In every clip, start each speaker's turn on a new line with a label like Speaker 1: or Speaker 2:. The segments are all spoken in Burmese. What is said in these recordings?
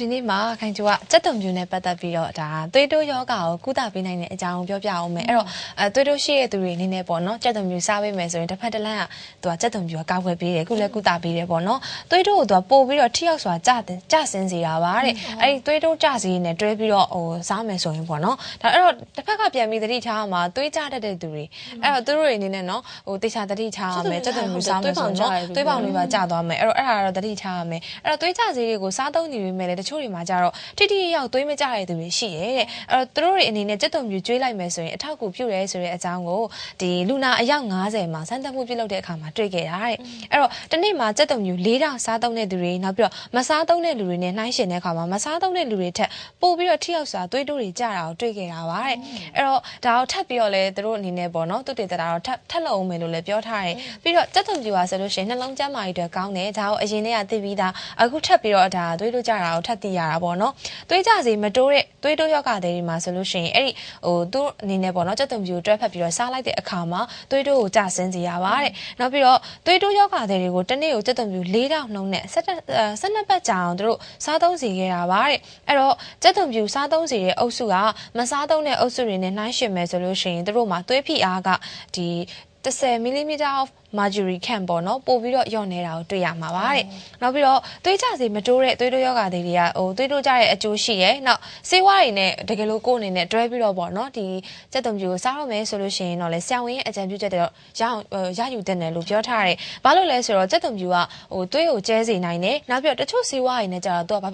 Speaker 1: ဒီနေ့မှာခိုင်ကျော်ကစက်တုံပြူနဲ့ပတ်သက်ပြီးတော့ဒါသွေးတိုးယောဂါကိုကုသပေးနိုင်တဲ့အကြောင်းပြောပြအောင်မယ်အဲ့တော့အဲသွေးတိုးရှိတဲ့သူတွေအနေနဲ့ပေါ့နော်စက်တုံပြူစားပေးမယ်ဆိုရင်တစ်ဖက်တစ်လမ်းကသူကစက်တုံပြူကကောက်ွယ်ပေးတယ်ခုလည်းကုသပေးတယ်ပေါ့နော်သွေးတိုးကိုသူကပို့ပြီးတော့ထိရောက်စွာကြတဲ့ကြဆင်းစေတာပါတဲ့အဲ့ဒီသွေးတိုးကြစီနဲ့တွဲပြီးတော့ဟိုစားမယ်ဆိုရင်ပေါ့နော်ဒါအဲ့တော့တစ်ဖက်ကပြန်ပြီးသတိထားမှာသွေးကြတတ်တဲ့သူတွေအဲ့တော့သူတို့တွေအနေနဲ့နော်ဟိုတေချာသတိထားရမယ်စက်တုံပြူစားမယ်ဆိုရင်နော်သွေးပေါင်တွေပါကြသွားမယ်အဲ့တော့အဲ့ဒါတော့သတိထားရမယ်အဲ့တော့သွေးကြစီတွေကိုစားသုံးနေပေမဲ့လည်းတချို့တွေမှာကြတော့တိတိရောက်သွေးမကြတဲ့သူတွေရှိရဲတဲ့အဲ့တော့သူတို့တွေအနေနဲ့စက်တုံပြူကျွေးလိုက်မယ်ဆိုရင်အထောက်အကူပြုရဲဆိုတဲ့အကြောင်းကိုဒီလူနာအယောက်90မှာစမ်းသပ်မှုပြုလုပ်တဲ့အခါမှာတွေ့ခဲ့တာတဲ့အဲ့တော့တနေ့မှာစက်တုံပြူ၄တောင်စားသုံးတဲ့သူတွေနောက်ပြီးတော့မစားသုံးတဲ့လူတွေနဲ့နှိုင်းယှဉ်တဲ့အခါမှာမစားသုံးတဲ့လူတွေထက်ပိုပြီးတော့ထိရောက်စွာသွေးတိုးတွေကြတာကိုတွေ့ခဲ့တာပါတဲ့အဲ့တော့ဒါကိုထပ်ပြီးတော့လဲသူတို့အနေနဲ့ပေါ့နော်သူတည်တာတော့ထပ်ထပ်လုပ်အောင်မယ်လို့လည်းပြောထားတယ်ပြီးတော့စက်တုံပြူပါဆိုလို့ရှိရင်နှလုံးကျန်းမာရေးအတွက်ကောင်းတယ်ဒါကိုအရင်တည်းကသိပြီးသားအခုထပ်ပြီးတော့ဒါသွေးတိုးကြတာကိုထပ်သိရတာပေါ့နော်သွေးကြစီမတိုးတဲ့သွေးတိုးယောဂတွေမှာဆိုလို့ရှိရင်အဲ့ဒီဟိုသူအနေနဲ့ပေါ့နော်စက်တုံပြူတွဲဖက်ပြီးတော့စားလိုက်တဲ့အခါမှာသွေးတိုးကိုကျဆင်းစေရပါတဲ့နောက်ပြီးတော့သွေးတိုးယောဂတွေကိုတနေ့ကိုစက်တုံပြူ၄တောင်နှုန်းနဲ့၁၂ပတ်ကြာအောင်သူတို့စားသုံးစီခဲ့တာပါတဲ့အဲ့တော့စက်တုံပြူစားသုံးစီတဲ့အုပ်စုကမစားသုံးတဲ့အုပ်စုတွေနဲ့နှိုင်းယှဉ်မယ်ဆိုလို့ရှိရင်သူတို့မှာသွေးဖိအားကဒီ10 mm of mercury ခန့်ပေါ့နော်ပို့ပြီးတော့ညော့နေတာကိုတွေ့ရမှာပါတဲ့နောက်ပြီးတော့သွေးကြစီမတိုးတဲ့သွေးတိုးယောဂတွေကဟိုသွေးတိုးကြတဲ့အကျိုးရှိရဲနောက်ဆေးဝါးတွေနဲ့တကယ်လို့ကိုယ်အနေနဲ့တွဲပြီးတော့ပေါ့နော်ဒီစက်တုံပြူကိုစားရမယ်ဆိုလို့ရှိရင်တော့လေဆရာဝန်ရဲ့အကြံပြုချက်တွေတော့ရအောင်ရယူတင်တယ်လို့ပြောထားတယ်ဘာလို့လဲဆိုတော့စက်တုံပြူကဟိုသွေးကိုကျဲစေနိုင်တယ်နောက်ပြီးတော့တချို့ဆေးဝါးတွေနဲ့ကြတော့သူက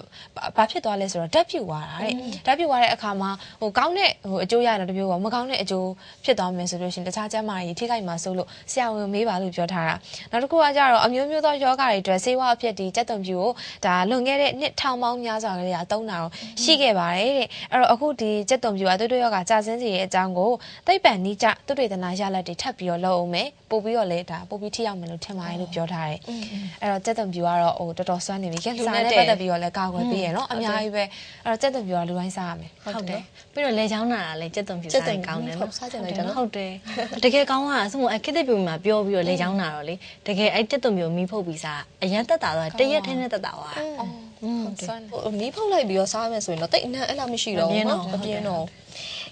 Speaker 1: ဘာဖြစ်သွားလဲဆိုတော့ဓာတ်ပြူသွားတာတဲ့ဓာတ်ပြူသွားတဲ့အခါမှာဟိုကောင်းတဲ့ဟိုအကျိုးရတယ်တမျိုးကမကောင်းတဲ့အကျိုးဖြစ်သွားမယ်ဆိုလို့ရှိရင်တခြားကျန်းမာရေးထိခိုက်မှာစိုးလို့ဆရာဝန်မေးပါလို့ပြောထားတာနောက်တစ်ခုကကြတော့အမျိုးမျိုးသောယောဂတွေအတွက်ဆေးဝါးအဖြစ်ဒီကြက်သွန်ပြူကိုဒါလွန်ခဲ့တဲ့နှစ်ထောင်ပေါင်းများစွာကလေးကသုံးတာတော့ရှိခဲ့ပါတယ်တဲ့အဲ့တော့အခုဒီကြက်သွန်ပြူကတို့တို့ယောဂကြာစင်းစီရဲ့အကြောင်းကိုသိပ္ပံနိကျသူတေသနာရလက်တွေထပ်ပြီးတော့လုပ်အောင်မယ်ပို့ပြီးတော့လေဒါပို့ပြီးထိရောက်မယ်လို့ထင်ပါတယ်လို့ပြောထားတယ်အဲ့တော့ကြက်သွန်ပြူကတော့ဟိုတော်တော်စွမ်းနေပြီကင်ဆာနဲ့ပတ်သက်ပြီးတော့လည်းကာကွယ်ပေးရနော်အများကြီးပဲအဲ့တော့ကြက်သွန်ပြူကလူတိုင်းစားရမယ်
Speaker 2: ဟုတ်တယ်ပြီးတော့လေချောင်းနာတာလည်းကြက်သွန်ပြူစားကောင်းတယ်နော်
Speaker 1: စားကြတယ်နော်
Speaker 2: ဟုတ်တယ်တကယ်ကောင်းတာဆိုမှအခက်တဲ့ပြူမှာပြောပြီးတော့လေချောင်းနာတော့လေတကယ်အဲ့ကြက်သွန်ပြူမီးဖုတ်ပြီးစားအရန်တက်တာတော့တရက်ထဲနဲ့တက်တာပါ
Speaker 1: ဟုတ်တယ်မီးဖုတ်လိုက်ပြီးတော့စားမယ်ဆိုရင်တော့တိတ်အနံ့အဲ့လောက်မရှိတော့ဘူးနော်မပြင်းတော့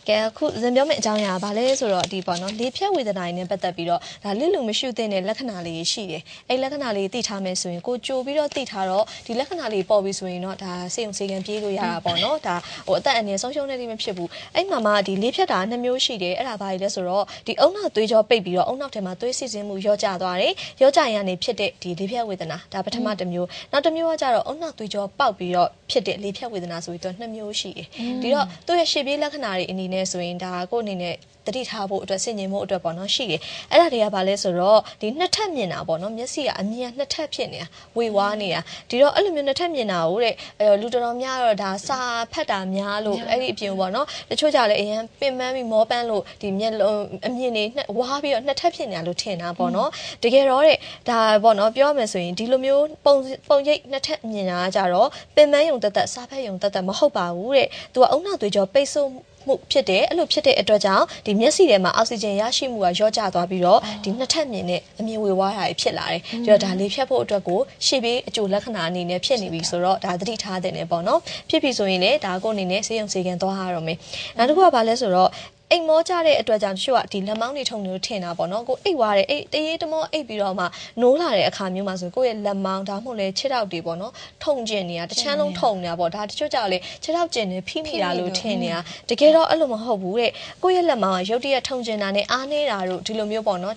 Speaker 3: ကဲအခုဇင်ပြောမယ့်အကြောင်းအရာကဘာလဲဆိုတော့ဒီပေါ့နော်လေဖြတ်ဝေဒနာတွေနဲ့ပတ်သက်ပြီးတော့ဒါလစ်လူမရှိတဲ့တဲ့လက္ခဏာလေးရှိတယ်အဲ့လက္ခဏာလေးသိထားမယ်ဆိုရင်ကိုကြိုပြီးတော့သိထားတော့ဒီလက္ခဏာလေးပေါ်ပြီဆိုရင်တော့ဒါစေုံစေကံပြေးလို့ရတာပေါ့နော်ဒါဟိုအသက်အန္တရာယ်ဆုံးရှုံးနေတယ်မဖြစ်ဘူးအဲ့မှာမှဒီလေဖြတ်တာနှစ်မျိုးရှိတယ်အဲ့ဒါဘာလဲဆိုတော့ဒီအုံနောက်သွေးကြောပိတ်ပြီးတော့အုံနောက်ထဲမှာသွေးစီစဉ်မှုရောကျသွားတယ်ရောကျရင်ကနေဖြစ်တဲ့ဒီလေဖြတ်ဝေဒနာဒါပထမတစ်မျိုးနောက်တစ်မျိုးကကြတော့အုံနောက်သွေးကြောပေါက်ပြီးတော့ဖြစ်တဲ့လေဖြတ်ဝေဒနာဆိုပြီးတော့နှစ်မျိုးရှိတယ်ဒီတော့သူ့ရဲ့ရှေ့ပြေးလက္ခဏာတွေအနေနဲ့ဆိုရင်ဒါကိုအနေနဲ့တတိထားဖို့အတွက်ဆင်ញင်ဖို့အတွက်ပေါ့နော်ရှိတယ်အဲ့ဒါတွေကဘာလဲဆိုတော့ဒီနှစ်ထပ်မြင်တာပေါ့နော်မျက်စိကအမြင်နှစ်ထပ်ဖြစ်နေတာဝေဝါးနေတာဒီတော့အဲ့လိုမျိုးနှစ်ထပ်မြင်တာကိုတဲ့လူတော်တော်များတော့ဒါစာဖတ်တာများလို့အဲ့ဒီအပြင်ပေါ့နော်တချို့ကြလည်းအရင်ပင်ပန်းပြီးမောပန်းလို့ဒီမျက်လုံးအမြင်တွေဝါးပြီးတော့နှစ်ထပ်ဖြစ်နေတာလို့ထင်တာပေါ့နော်တကယ်တော့တဲ့ဒါပေါ့နော်ပြောရမယ်ဆိုရင်ဒီလိုမျိုးပုံပုံရိပ်နှစ်ထပ်မြင်တာကြတော့ပင်ပန်းယုံတက်တက်စာဖတ်ယုံတက်တက်မဟုတ်ပါဘူးတဲ့သူကအုံနောက်သွေးကြောပိတ်ဆို့ မှုဖြစ်တယ်အဲ့လိုဖြစ်တဲ့အတွက်ကြောင့်ဒီမျက်စိထဲမှာအောက်ဆီဂျင်ရရှိမှုကလျော့ကျသွားပြီးတော့ဒီနှစ်ထပ်မြင်တဲ့အမြင်ဝေဝါးတာဖြစ်လာတယ်ပြီးတော့ဒါလေးဖြတ်ဖို့အတွက်ကိုရှေ့ပြေးအကျိုးလက္ခဏာအနေနဲ့ဖြစ်နေပြီဆိုတော့ဒါသတိထားတဲ့နေပေါ့နော်ဖြစ်ပြီဆိုရင်လည်းဒါကိုအနေနဲ့စေယုံစေကန်သွားရတော့မယ်နောက်တစ်ခုကဘာလဲဆိုတော့ အိမ်မောကြတဲ့အတွက်ကြောင့်တချို့ကဒီလက်မောင်းတွေထုံနေလို့ထင်တာပေါ့နော်ကိုအိတ်ွားတယ်အိတ်တရေတမောအိတ်ပြီးတော့မှနိုးလာတဲ့အခါမျိုးမှာဆိုကိုယ့်ရဲ့လက်မောင်းဒါမှမဟုတ်လေခြေထောက်တွေပေါ့နော်ထုံကျင်နေတာတစ်ချမ်းလုံးထုံနေတာပေါ့ဒါတချို့ကြောင့်လေခြေထောက်ကျင်နေဖိမိတာလို့ထင်နေတာတကယ်တော့အဲ့လိုမဟုတ်ဘူးတဲ့ကိုယ့်ရဲ့လက်မောင်းကရုပ်တရက်ထုံကျင်တာနဲ့အားနေတာတို့ဒီလိုမျိုးပေါ့နော်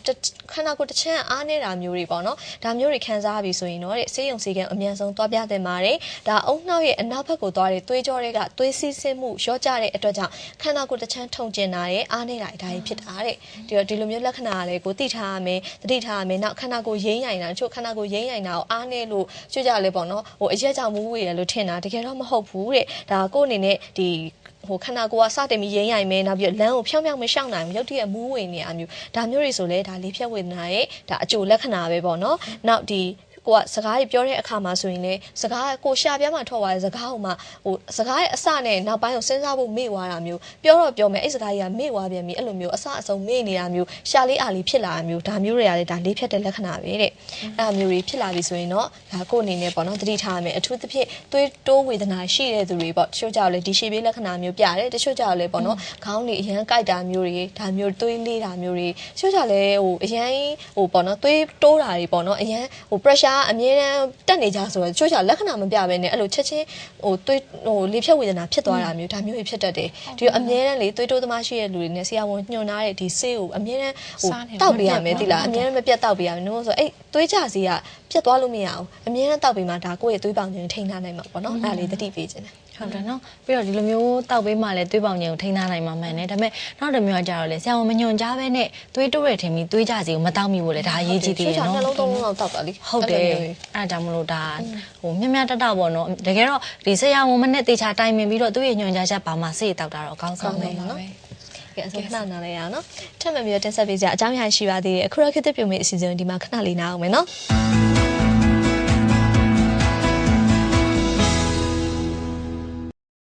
Speaker 3: ခန္ဓာကိုယ်တစ်ချမ်းအားနေတာမျိုးတွေပေါ့နော်ဒါမျိုးတွေခံစားပြီးဆိုရင်တော့တဲ့ဆေးရုံဆေးကံအမြန်ဆုံးသွားပြသင့်ပါတယ်ဒါအုံနှောက်ရဲ့အနောက်ဘက်ကိုသွားတဲ့သွေးကြောတွေကသွေးစီးဆင်းမှုရော့ကျတဲ့အတွက်ကြောင့်ခန္ဓာကိုယ်တစ်ချမ်းထုံကျင်တာရဲ့အားနေတာဒါကြီးဖြစ်တာတဲ့ဒီတော့ဒီလိုမျိုးလက္ခဏာလည်းကိုသိထားရမယ်သတိထားရမယ်နောက်ခန္ဓာကိုယ်ရိမ့်ရိုင်တာတချို့ခန္ဓာကိုယ်ရိမ့်ရိုင်တာကိုအားနေလို့ကျွကြလဲပေါ့နော်ဟိုအရက်ကြောင့်မူးဝေရလို့ထင်တာတကယ်တော့မဟုတ်ဘူးတဲ့ဒါကိုယ့်အနေနဲ့ဒီဟိုခန္ဓာကိုယ်ကစတင်ပြီးရိမ့်ရိုင်မယ်နောက်ပြီးလမ်းကိုဖြောင်းဖြောင်းမရှောင်နိုင်ဘူးရုပ်တရက်မူးဝင်နေအမျိုးဒါမျိုးတွေဆိုလဲဒါလေးဖြတ်ဝေဒနာရဲ့ဒါအကျိုးလက္ခဏာပဲပေါ့နော်နောက်ဒီ ကိုကစကားကြီးပြောတဲ့အခါမှာဆိုရင်လေစကားကိုရှာပြားမှာထွက်သွားတဲ့စကားဟိုမှာဟိုစကားရဲ့အစနဲ့နောက်ပိုင်းကိုစဉ်းစားဖို့မေ့သွားတာမျိုးပြောတော့ပြောမယ်အဲ့စကားကြီးကမေ့သွားပြန်ပြီအဲ့လိုမျိုးအစအဆုံးမေ့နေတာမျိုးရှာလေးအားလေးဖြစ်လာတာမျိုးဒါမျိုးတွေကလည်းဒါလေးဖြတ်တဲ့လက္ခဏာပဲတဲ့အဲ့ဒါမျိုးတွေဖြစ်လာပြီဆိုရင်တော့ဒါကိုယ့်အနေနဲ့ပေါ့နော်သတိထားရမယ်အထူးသဖြင့်သွေးတိုးဝေဒနာရှိတဲ့သူတွေပေါ့တချို့ကြောက်လေဒီရှေ့ပြေးလက္ခဏာမျိုးပြတယ်တချို့ကြောက်လေပေါ့နော်ခေါင်းတွေအရန်ကြိုက်တာမျိုးတွေဒါမျိုးသွေးလေးတာမျိုးတွေတချို့ကြောက်လေဟိုအရန်ဟိုပေါ့နော်သွေးတိုးတာတွေပေါ့နော်အရန်ဟို pressure အမြဲတမ်းတက်နေကြဆိုတော့တချို့ကြောက်လက္ခဏာမပြဘဲနဲ့အဲ့လိုချက်ချင်းဟိုသွေးဟိုလေဖြတ်ဝေဒနာဖြစ်သွားတာမျိုးဒါမျိုးတွေဖြစ်တတ်တယ်ဒီတော့အမြဲတမ်းလေသွေးတိုးသမားရှိတဲ့လူတွေနဲ့ဆရာဝန်ညွှန်ထားတဲ့ဒီဆေးကိုအမြဲတမ်းဟိုတောက်ပေးရမယ်တိလားအမြဲတမ်းမပြတ်တောက်ပေးရမယ်နော်ဆိုအဲ့ သွေးကြစီကပြတ်သွားလို့မရအောင်အမြဲတမ်းတောက်ပေးမှဒါကိုယ့်ရဲ့သွေးပေါင်ခြင်းထိန်းထားနိုင်မှာပေါ့နော်အဲ့ဒါလေးသတိပေးခြင်းတယ်
Speaker 2: ဟုတ်တယ်နော်ပြီးတော့ဒီလိုမျိုးတောက်ပေးမှလည်းသွေးပေါင်ခြင်းကိုထိန်းထားနိုင်မှာမှန်တယ်ဒါပေမဲ့နောက်တစ်မျိုးကကြတော့လေဆရာဝန်မညွန်ကြားပဲနဲ့သွေးတိုးရထင်ပြီးသွေးကြစီကိုမတောက်မိဘူးလေဒါအရေးကြီးသေးတယ်နော်
Speaker 3: နှလုံးသုံးလုံးလောက်တောက်တာလေ
Speaker 2: ဟုတ်တယ်အဲ့ဒါကြောင့်မလို့ဒါဟိုမြတ်မြတ်တတပေါ့နော်တကယ်တော့ဒီဆရာဝန်မနဲ့တေချာတိုင်ပင်ပြီးတော့သူ့ရဲ့ညွန်ကြားချက်ပါမှစိတ်တောက်တာတော့အကောင်းဆုံးပဲ
Speaker 3: နော် ကဲအဆုံးခဏနားလဲရအောင်နော်ထပ်မံပြီးတော့တင်ဆက်ပေးကြအကြောင်းအရာရှိပါသေးတယ်အခုတော့ခေတ်သစ်ပြုံးမေးအစီအစဉ်ဒီမှာခဏလေးနားအောင်မယ်နော်